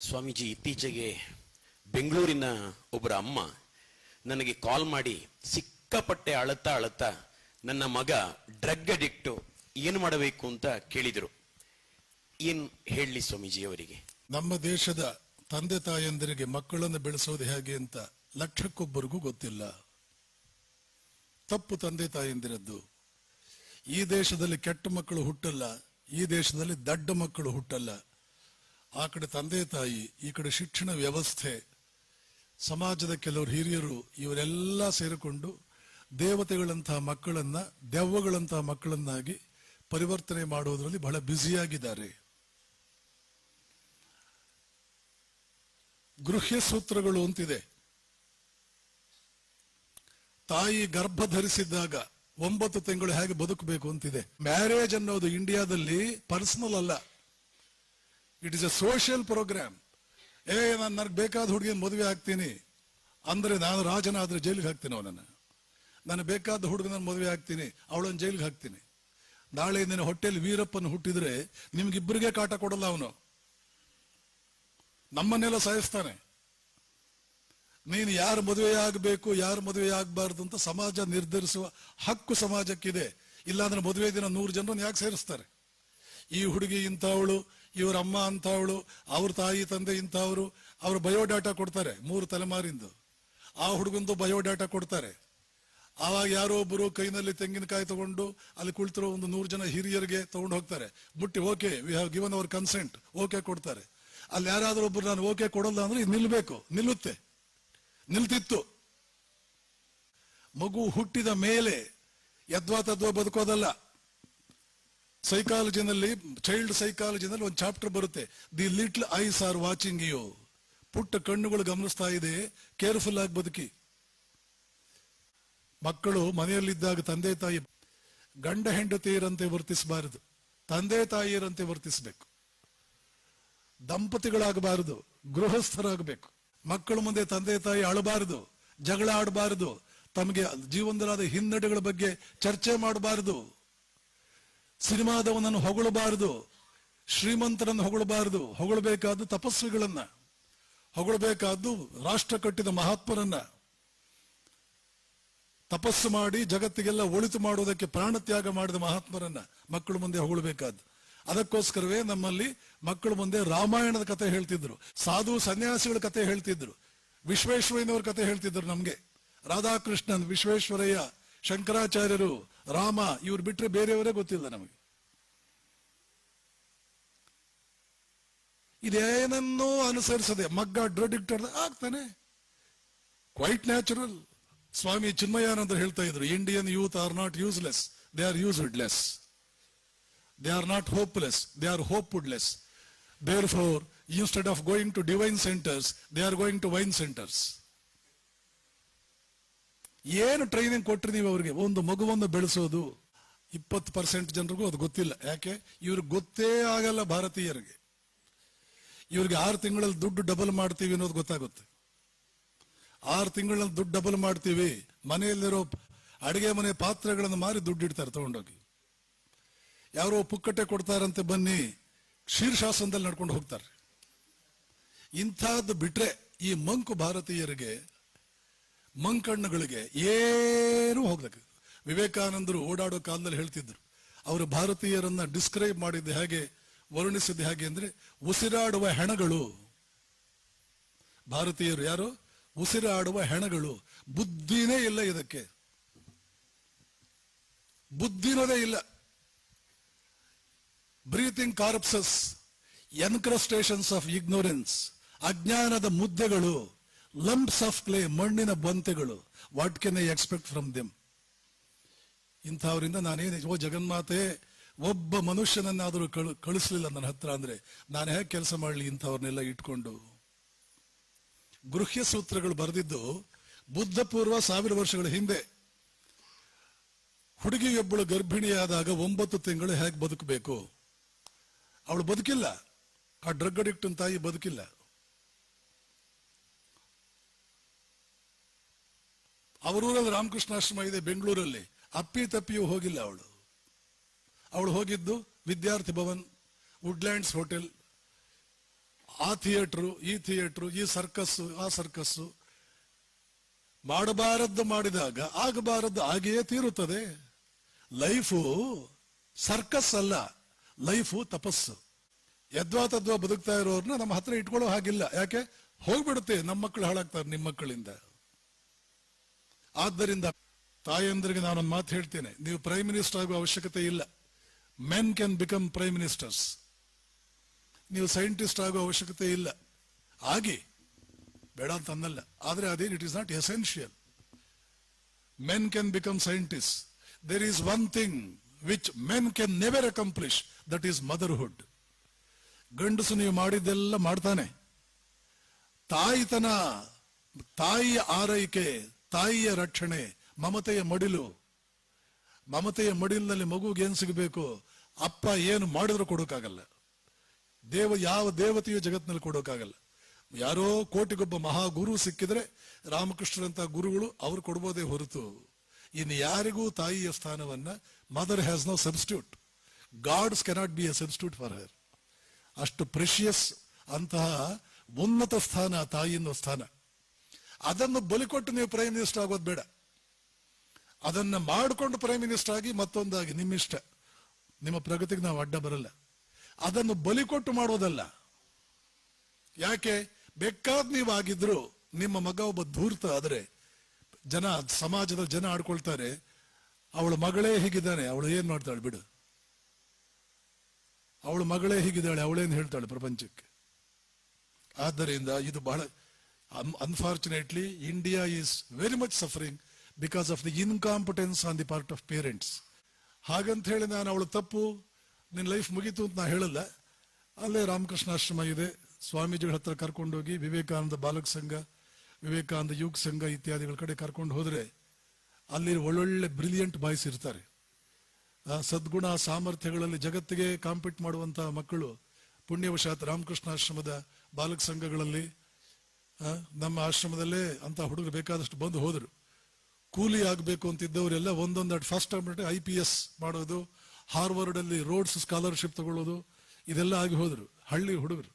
ಸ್ವಾಮೀಜಿ, ಇತ್ತೀಚೆಗೆ ಬೆಂಗಳೂರಿನ ಒಬ್ಬರ ಅಮ್ಮ ನನಗೆ ಕಾಲ್ ಮಾಡಿ ಸಿಕ್ಕಾಪಟ್ಟೆ ಅಳತಾ ಅಳತಾ ನನ್ನ ಮಗ ಡ್ರಗ್ ಅಡಿಕ್ಟು ಏನು ಮಾಡಬೇಕು ಅಂತ ಕೇಳಿದರು. ಏನು ಹೇಳಲಿ ಸ್ವಾಮೀಜಿ ಅವರಿಗೆ? ನಮ್ಮ ದೇಶದ ತಂದೆ ತಾಯಂದಿರಿಗೆ ಮಕ್ಕಳನ್ನು ಬೆಳೆಸೋದು ಹೇಗೆ ಅಂತ ಲಕ್ಷಕ್ಕೊಬ್ಬರಿಗೂ ಗೊತ್ತಿಲ್ಲ. ತಪ್ಪು ತಂದೆ ತಾಯಂದಿರದ್ದು. ಈ ದೇಶದಲ್ಲಿ ಕೆಟ್ಟ ಮಕ್ಕಳು ಹುಟ್ಟಲ್ಲ, ಈ ದೇಶದಲ್ಲಿ ದಡ್ಡ ಮಕ್ಕಳು ಹುಟ್ಟಲ್ಲ. ಆ ಕಡೆ ತಂದೆ ತಾಯಿ, ಈ ಕಡೆ ಶಿಕ್ಷಣ ವ್ಯವಸ್ಥೆ, ಸಮಾಜದ ಕೆಲವರು ಹಿರಿಯರು ಇವರೆಲ್ಲ ಸೇರಿಕೊಂಡು ದೇವತೆಗಳಂತಹ ಮಕ್ಕಳನ್ನ, ದೆವ್ವಗಳಂತಹ ಮಕ್ಕಳನ್ನಾಗಿ ಪರಿವರ್ತನೆ ಮಾಡುವುದರಲ್ಲಿ ಬಹಳ ಬ್ಯುಸಿಯಾಗಿದ್ದಾರೆ. ಗೃಹ್ಯ ಸೂತ್ರಗಳು ಅಂತಿದೆ. ತಾಯಿ ಗರ್ಭ ಧರಿಸಿದ್ದಾಗ ಒಂಬತ್ತು ತಿಂಗಳು ಹೇಗೆ ಬದುಕಬೇಕು ಅಂತಿದೆ. ಮ್ಯಾರೇಜ್ ಅನ್ನೋದು ಇಂಡಿಯಾದಲ್ಲಿ ಪರ್ಸನಲ್ ಅಲ್ಲ. It is a social program ಏ, ನಾನು ನನಗೆ ಬೇಕಾದ ಹುಡುಗಿನ ಮದುವೆ ಆಗ್ತೀನಿ. ಅಂದ್ರೆ ನಾನು ರಾಜನಾದ್ರೆ ಜೈಲಿಗೆ ಹಾಕ್ತೀನಿ ಅವನನ್ನು. ನಾನು ಬೇಕಾದ ಹುಡುಗನ ಮದುವೆ ಆಗ್ತೀನಿ, ಅವಳನ್ನು ಜೈಲಿಗೆ ಹಾಕ್ತೀನಿ. ನಾಳೆ ನಿನ್ನ ಹೊಟ್ಟೆಯಲ್ಲಿ ವೀರಪ್ಪನ ಹುಟ್ಟಿದ್ರೆ ನಿಮ್ಗಿಬ್ಬರಿಗೆ ಕಾಟ ಕೊಡಲ್ಲ ಅವನು. ನಮ್ಮನ್ನೆಲ್ಲ ಸಾಯಿಸ್ತಾನೆ. ನೀನು ಯಾರು ಮದುವೆ ಆಗಬೇಕು, ಯಾರು ಮದುವೆ ಆಗಬಾರ್ದು ಅಂತ ಸಮಾಜ ನಿರ್ಧರಿಸುವ ಹಕ್ಕು ಸಮಾಜಕ್ಕಿದೆ. ಇಲ್ಲಾಂದ್ರೆ ಮದುವೆ ದಿನ ನೂರು ಜನರನ್ನು ಯಾಕೆ ಸೇರಿಸ್ತಾರೆ? ಈ ಹುಡುಗಿ ಇಂಥವಳು ಇವರ ಅಮ್ಮ ಅಂತವಳು, ಅವ್ರ ತಾಯಿ ತಂದೆ ಇಂಥವ್ರು, ಅವ್ರ ಬಯೋಡಾಟಾ ಕೊಡ್ತಾರೆ ಮೂರು ತಲೆಮಾರಿಂದು. ಆ ಹುಡುಗಂದು ಬಯೋಡಾಟಾ ಕೊಡ್ತಾರೆ. ಆವಾಗ ಯಾರೋ ಒಬ್ಬರು ಕೈನಲ್ಲಿ ತೆಂಗಿನಕಾಯಿ ತಗೊಂಡು ಅಲ್ಲಿ ಕುಳಿತಿರೋ ಒಂದು ನೂರು ಜನ ಹಿರಿಯರಿಗೆ ತಗೊಂಡು ಹೋಗ್ತಾರೆ. ಮುಟ್ಟಿ, okay we have given our consent okay ಕೊಡ್ತಾರೆ. ಅಲ್ಲಿ ಯಾರಾದರೂ ಒಬ್ರು, ನಾನು ಓಕೆ ಕೊಡಲ್ಲ ಅಂದ್ರೆ ನಿಲ್ಬೇಕು, ನಿಲ್ಲುತ್ತೆ, ನಿಲ್ತಿತ್ತು. ಮಗು ಹುಟ್ಟಿದ ಮೇಲೆ ಯದ್ವಾ ತದ್ವಾ ಬದುಕೋದಲ್ಲ. ಸೈಕಾಲಜಿನಲ್ಲಿ ಚೈಲ್ಡ್ ಸೈಕಾಲಜಿನಲ್ಲಿ ಒಂದು ಚಾಪ್ಟರ್ ಬರುತ್ತೆ. The little eyes are watching you ಪುಟ್ಟ ಕಣ್ಣುಗಳು ಗಮನಿಸ್ತಾ ಇದೆ. ಕೇರ್ಫುಲ್ ಆಗಿ ಬದುಕಿ. ಮಕ್ಕಳು ಮನೆಯಲ್ಲಿದ್ದಾಗ ತಂದೆ ತಾಯಿ ಗಂಡ ಹೆಂಡತಿಯರಂತೆ ವರ್ತಿಸಬಾರದು. ತಂದೆ ತಾಯಿಯರಂತೆ ವರ್ತಿಸಬೇಕು. ದಂಪತಿಗಳಾಗಬಾರದು. ಗೃಹಸ್ಥರಾಗಬೇಕು. ಮಕ್ಕಳ ಮುಂದೆ ತಂದೆ ತಾಯಿ ಅಳಬಾರದು. ಜಗಳ ಆಡಬಾರದು. ತಮಗೆ ಜೀವನದಲ್ಲಾದ ಹಿನ್ನಡೆಗಳ ಬಗ್ಗೆ ಚರ್ಚೆ ಮಾಡಬಾರದು. ಸಿನಿಮಾದವನನ್ನು ಹೊಗಳಬಾರದು, ಶ್ರೀಮಂತರನ್ನು ಹೊಗಳಬಾರದು ಹೊಗಳಬೇಕಾದ್ದು ತಪಸ್ವಿಗಳನ್ನ, ಹೊಗಳಬೇಕಾದ್ದು ರಾಷ್ಟ್ರ ಕಟ್ಟಿದ ಮಹಾತ್ಮರನ್ನ ತಪಸ್ಸು ಮಾಡಿ ಜಗತ್ತಿಗೆಲ್ಲ ಒಳಿತು ಮಾಡುವುದಕ್ಕೆ ಪ್ರಾಣ ತ್ಯಾಗ ಮಾಡಿದ ಮಹಾತ್ಮರನ್ನ ಮಕ್ಕಳು ಮುಂದೆ ಹೊಗಳಬೇಕಾದ್ದು. ಅದಕ್ಕೋಸ್ಕರವೇ ನಮ್ಮಲ್ಲಿ ಮಕ್ಕಳು ಮುಂದೆ ರಾಮಾಯಣದ ಕತೆ ಹೇಳ್ತಿದ್ರು, ಸಾಧು ಸನ್ಯಾಸಿಗಳ ಕತೆ ಹೇಳ್ತಿದ್ರು, ವಿಶ್ವೇಶ್ವರಯ್ಯನವ್ರ ಕತೆ ಹೇಳ್ತಿದ್ರು ನಮ್ಗೆ. ರಾಧಾಕೃಷ್ಣನ್, ವಿಶ್ವೇಶ್ವರಯ್ಯ, ಶಂಕರಾಚಾರ್ಯರು ರಾಮ, ಇವ್ರು ಬಿಟ್ಟರೆ ಬೇರೆಯವರೇ ಗೊತ್ತಿಲ್ಲ ನಮಗೆ. ಇದೇನನ್ನೋ ಅನುಸರಿಸದೆ, ಮಗ್ಗ ಡ್ರಡಿಕ್ಟರ್ ಆಗ್ತಾನೆ. ಕ್ವೈಟ್ ನ್ಯಾಚುರಲ್ ಸ್ವಾಮಿ ಚಿನ್ಮಯಾನಂದ ಹೇಳ್ತಾ ಇದ್ರು Indian youth are not useless they are used less they are not hopeless they are hoped less therefore instead of going to divine centers they are going to wine centers ಏನು training ಕೊಟ್ರಿ ನೀವು ಅವರಿಗೆ? ಒಂದು ಮಗುವನ್ನು ಬೆಳೆಸೋದು, ಇಪ್ಪತ್ತು percent ಜನರಿಗೂ ಅದು ಗೊತ್ತಿಲ್ಲ. ಯಾಕೆ? ಇವ್ರಿಗೆ ಗೊತ್ತೇ ಆಗಲ್ಲ ಭಾರತೀಯರಿಗೆ. ಇವ್ರಿಗೆ ಆರು ತಿಂಗಳಲ್ಲಿ ದುಡ್ಡು ಡಬಲ್ ಮಾಡ್ತೀವಿ ಅನ್ನೋದು ಗೊತ್ತಾಗುತ್ತೆ. ಆರು ತಿಂಗಳಲ್ಲಿ ದುಡ್ಡು ಡಬಲ್ ಮಾಡ್ತೀವಿ, ಮನೆಯಲ್ಲಿರೋ ಅಡುಗೆ ಮನೆ ಪಾತ್ರೆಗಳನ್ನು ಮಾರಿ ದುಡ್ಡು ಇಡ್ತಾರೆ ತಗೊಂಡೋಗಿ. ಯಾರೋ ಪುಕ್ಕಟ್ಟೆ ಕೊಡ್ತಾರಂತೆ ಬನ್ನಿ ಶೀರ್ಷಾಸನದಲ್ಲಿ ನಡ್ಕೊಂಡು ಹೋಗ್ತಾರೆ. ಇಂಥದ್ದು ಬಿಟ್ರೆ ಈ ಮಂಕು ಭಾರತೀಯರಿಗೆ ಮಂಕಣ್ಣಗಳಿಗೆ ಏನೂ ಹೋಗ್ಬೇಕು ವಿವೇಕಾನಂದರು ಓಡಾಡೋ ಕಾಲದಲ್ಲಿ ಹೇಳ್ತಿದ್ರು, ಅವರು ಭಾರತೀಯರನ್ನ ಡಿಸ್ಕ್ರೈಬ್ ಮಾಡಿದ್ದು ಹೇಗೆ, ವರ್ಣಿಸಿದ್ದು ಹೇಗೆ ಅಂದ್ರೆ, ಉಸಿರಾಡುವ ಹೆಣಗಳು. ಭಾರತೀಯರು ಯಾರು? ಉಸಿರಾಡುವ ಹೆಣಗಳು. ಬುದ್ಧಿನೇ ಇಲ್ಲ ಇದಕ್ಕೆ. ಬುದ್ಧಿನೋದೇ ಇಲ್ಲ. Breathing corpses, encrustations of ignorance, ಅಜ್ಞಾನದ ಮುದ್ದೆಗಳು. ಲಂಪ್ಸ್ ಆಫ್ ಕ್ಲೇ ಮಣ್ಣಿನ ಬಂತೆಗಳು. What can I expect from them ಇಂಥವರಿಂದ ನಾನೇನು ಓ ಜಗನ್ಮಾತೆ, ಒಬ್ಬ ಮನುಷ್ಯನನ್ನಾದರೂ ಕಳು, ಕಳಿಸ್ಲಿಲ್ಲ ನನ್ನ ಹತ್ರ ಅಂದ್ರೆ ನಾನು ಹೇಗೆ ಕೆಲಸ ಮಾಡಲಿ ಇಂಥವ್ರನ್ನೆಲ್ಲ ಇಟ್ಕೊಂಡು? ಗೃಹ್ಯ ಸೂತ್ರಗಳು ಬರೆದಿದ್ದು ಬುದ್ಧ ಪೂರ್ವ ಸಾವಿರ ವರ್ಷಗಳ ಹಿಂದೆ. ಹುಡುಗಿಯೊಬ್ಬಳು ಗರ್ಭಿಣಿಯಾದಾಗ ಒಂಬತ್ತು ತಿಂಗಳು ಹೇಗೆ ಬದುಕಬೇಕು? ಅವಳು ಬದುಕಿಲ್ಲ. ಆ ಡ್ರಗ್ ಅಡಿಕ್ಟ್ ತಾಯಿ ಬದುಕಿಲ್ಲ. ಅವರೂರಲ್ಲಿ ರಾಮಕೃಷ್ಣಾಶ್ರಮ ಇದೆ ಬೆಂಗಳೂರಲ್ಲಿ. ಅಪ್ಪಿ ತಪ್ಪಿಯೂ ಹೋಗಿಲ್ಲ ಅವಳು. ಅವಳು ಹೋಗಿದ್ದು ವಿದ್ಯಾರ್ಥಿ ಭವನ್, ವುಡ್ಲ್ಯಾಂಡ್ಸ್ ಹೋಟೆಲ್, ಆ ಥಿಯೇಟ್ರು, ಈ ಥಿಯೇಟ್ರು, ಈ ಸರ್ಕಸ್ಸು, ಆ ಸರ್ಕಸ್ಸು. ಮಾಡಬಾರದ್ದು ಮಾಡಿದಾಗ ಆಗಬಾರದ್ದು ಹಾಗೆಯೇ ತೀರುತ್ತದೆ. ಲೈಫು ಸರ್ಕಸ್ ಅಲ್ಲ, ಲೈಫು ತಪಸ್ಸು. ಯದ್ವಾ ತದ್ವಾ ಬದುಕ್ತಾ ಇರೋರ್ನ ನಮ್ಮ ಹತ್ರ ಇಟ್ಕೊಳ್ಳೋ ಹಾಗಿಲ್ಲ. ಯಾಕೆ? ಹೋಗ್ಬಿಡುತ್ತೆ, ನಮ್ಮ ಮಕ್ಕಳು ಹಾಳಾಗ್ತಾರೆ ನಿಮ್ಮ ಮಕ್ಕಳಿಂದ. ಆದ್ದರಿಂದ ತಾಯಂದ್ರಿಗೆ ನಾನೊಂದು ಮಾತು ಹೇಳ್ತೇನೆ. ನೀವು ಪ್ರೈಮ್ ಮಿನಿಸ್ಟರ್ ಆಗುವ ಅವಶ್ಯಕತೆ ಇಲ್ಲ. Men can become prime ministers ನೀವು ಸೈಂಟಿಸ್ಟ್ ಆಗುವ ಅವಶ್ಯಕತೆ ಇಲ್ಲ. ಆಗಿ ಬೇಡ ಅಂತ ಅನ್ನಲ್ಲ ಆದರೆ ಅದೇನು it is not essential men can become scientist there is one thing which men can never accomplish that is motherhood ಗಂಡಸು ನೀವು ಮಾಡಿದ್ದೆಲ್ಲ ಮಾಡ್ತಾನೆ. ತಾಯಿತನ ತಾಯಿಯ ಆರೈಕೆ ತಾಯಿಯ ರಕ್ಷಣೆ, ಮಮತೆಯ ಮಡಿಲು. ಮಮತೆಯ ಮಡಿಲಿನಲ್ಲಿ ಮಗುಗೆ ಏನ್ ಸಿಗಬೇಕು? ಅಪ್ಪ ಏನು ಮಾಡಿದ್ರು ಕೊಡೋಕ್ಕಾಗಲ್ಲ. ದೇವ, ಯಾವ ದೇವತೆಯು ಜಗತ್ತಿನಲ್ಲಿ ಕೊಡೋಕ್ಕಾಗಲ್ಲ. ಯಾರೋ ಕೋಟಿಗೊಬ್ಬ ಮಹಾಗುರು ಸಿಕ್ಕಿದ್ರೆ ರಾಮಕೃಷ್ಣರಂತ ಗುರುಗಳು ಅವ್ರು ಕೊಡ್ಬೋದೇ ಹೊರತು. ಇನ್ನು ಯಾರಿಗೂ ತಾಯಿಯ ಸ್ಥಾನವನ್ನ mother has no substitute gods cannot be a substitute for her ಅಷ್ಟು ಪ್ರೆಷಿಯಸ್ ಅಂತಹ ಉನ್ನತ ಸ್ಥಾನ ತಾಯಿ ಅನ್ನೋ ಸ್ಥಾನ. ಅದನ್ನು ಬಲಿಕೊಟ್ಟು ನೀವು ಪ್ರೈಮ್ ಮಿನಿಸ್ಟರ್ ಆಗೋದು ಬೇಡ. ಅದನ್ನ ಮಾಡಿಕೊಂಡು ಪ್ರೈಮ್ ಮಿನಿಸ್ಟರ್ ಆಗಿ ಮತ್ತೊಂದಾಗಿ, ನಿಮ್ಮಿಷ್ಟ. ನಿಮ್ಮ ಪ್ರಗತಿಗೆ ನಾವು ಅಡ್ಡ ಬರಲ್ಲ. ಅದನ್ನು ಬಲಿಕೊಟ್ಟು ಮಾಡೋದಲ್ಲ. ಯಾಕೆ? ಬೇಕಾದ್ ನೀವು ಆಗಿದ್ರು ನಿಮ್ಮ ಮಗ ಒಬ್ಬ ಧೂರ್ತ ಆದ್ರೆ, ಜನ, ಸಮಾಜದ ಜನ ಆಡ್ಕೊಳ್ತಾರೆ, ಅವಳ ಮಗಳೇ ಹೀಗಿದ್ದಾನೆ, ಅವಳು ಏನ್ ಮಾಡ್ತಾಳೆ ಬಿಡು. ಅವಳ ಮಗಳೇ ಹೀಗಿದ್ದಾಳೆ, ಅವಳೇನು ಹೇಳ್ತಾಳೆ ಪ್ರಪಂಚಕ್ಕೆ? ಆದ್ದರಿಂದ ಇದು ಬಹಳ unfortunately India is very much suffering because of the incompetence on the part of parents ಹಾಗಂತ ಹೇಳಿ ನಾನು ಅವಳು ತಪ್ಪು, ನಿನ್ನ ಲೈಫ್ ಮುಗೀತು ಅಂತ ನಾ ಹೇಳಲ್ಲ. ಅಲ್ಲೇ ರಾಮಕೃಷ್ಣಾಶ್ರಮ ಇದೆ. ಸ್ವಾಮೀಜಿಗಳ ಹತ್ರ ಕರ್ಕೊಂಡೋಗಿ ವಿವೇಕಾನಂದ ಬಾಲಕ ಸಂಘ, ವಿವೇಕಾನಂದ ಯುಗ್ ಸಂಘ ಇತ್ಯಾದಿಗಳ ಕಡೆ ಕರ್ಕೊಂಡು ಹೋದರೆ ಅಲ್ಲಿ ಒಳ್ಳೊಳ್ಳೆ ಬ್ರಿಲಿಯಂಟ್ ಬಾಯ್ಸ್ ಇರ್ತಾರೆ. ಸದ್ಗುಣ ಸಾಮರ್ಥ್ಯಗಳಲ್ಲಿ ಜಗತ್ತಿಗೆ ಕಾಂಪೀಟ್ ಮಾಡುವಂತಹ ಮಕ್ಕಳು ಪುಣ್ಯವಶಾತ್ ರಾಮಕೃಷ್ಣಾಶ್ರಮದ ಬಾಲಕ ಸಂಘಗಳಲ್ಲಿ ನಮ್ಮ ಆಶ್ರಮದಲ್ಲೇ ಅಂತ ಹುಡುಗರು ಬೇಕಾದಷ್ಟು ಬಂದು ಹೋದರು. ಕೂಲಿ ಆಗಬೇಕು ಅಂತಿದ್ದವರೆಲ್ಲ ಒಂದೊಂದು ಫಸ್ಟ್ ಐ ಪಿ ಎಸ್ ಮಾಡೋದು ಹಾರ್ವರ್ಡ್ ಅಲ್ಲಿ ರೋಡ್ಸ್ ಸ್ಕಾಲರ್ಶಿಪ್ ತಗೊಳ್ಳೋದು, ಇದೆಲ್ಲ ಆಗಿ ಹೋದರು. ಹಳ್ಳಿ ಹುಡುಗರು.